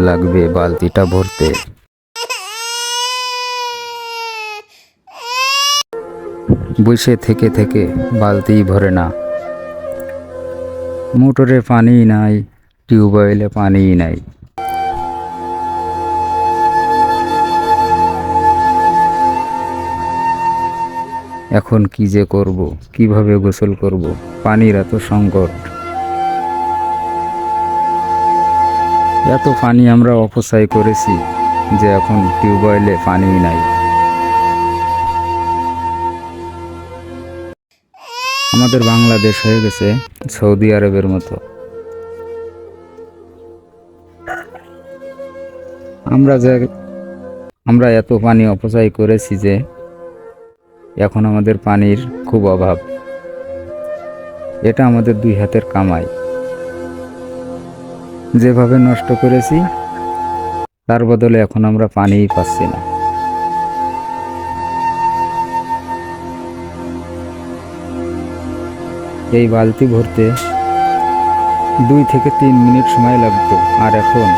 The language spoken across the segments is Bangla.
লাগবে বালতিটা ভরতে। বসে থেকে থেকে বালতি ভরে না। মোটরে পানি নাই, টিউবওয়েলে পানি নাই। এখন কি যে করব, কীভাবে গোসল করব, পানির এত সংকট। এত পানি আমরা অপচয় করেছি যে এখন টিউবওয়েলে পানি নাই। আমাদের বাংলাদেশ হয়ে গেছে সৌদি আরবের মতো। আমরা যে, আমরা এত পানি অপচয় করেছি যে এখন আমাদের পানির খুব অভাব। এটা আমাদের দুই হাতের কামাই। যেভাবে নষ্ট করেছি, তার বদলে এখন আমরা পানিই পাচ্ছি না। এই বালতি ভরতে দুই থেকে তিন মিনিট সময় লাগতো, আর এখন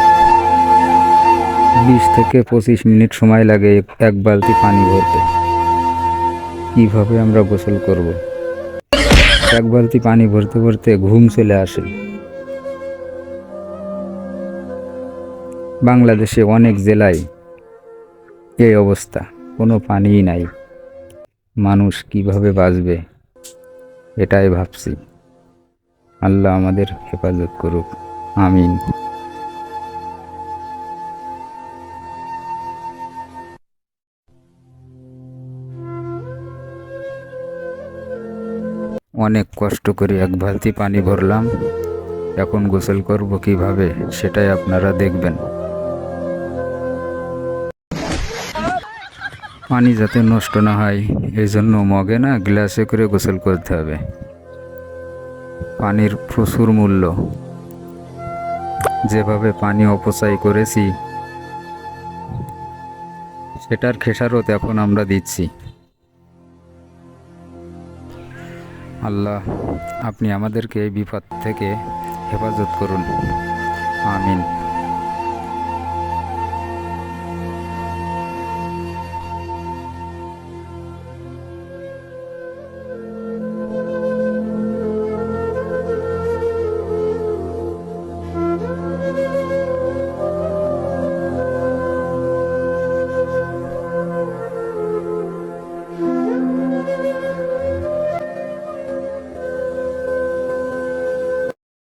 বিশ থেকে পঁচিশ মিনিট সময় লাগে এক বালতি পানি ভরতে। কীভাবে আমরা গোসল করব? এক বালতি পানি ভরতে ভরতে ঘুম চলে আসে। বাংলাদেশে অনেক জেলায় এই অবস্থা। কোনো পানিই নাই। মানুষ কীভাবে বাঁচবে, এটাই ভাবছি। আল্লাহ আমাদের হেফাজত করুক। আমিন। অনেক কষ্ট করে এক বালতি পানি ভরলাম। এখন গোসল করব কীভাবে, সেটাই আপনারা দেখবেন। পানি যাতে নষ্ট না হয়, এই জন্য মগে না গ্লাসে করে গোসল করতে হবে। পানির প্রচুর মূল্য। যেভাবে পানি অপচয় করেছি, সেটার খেসারত এখন আমরা দিচ্ছি। আল্লাহ, আপনি আমাদেরকে এই বিপদ থেকে হেফাজত করুন। আমিন।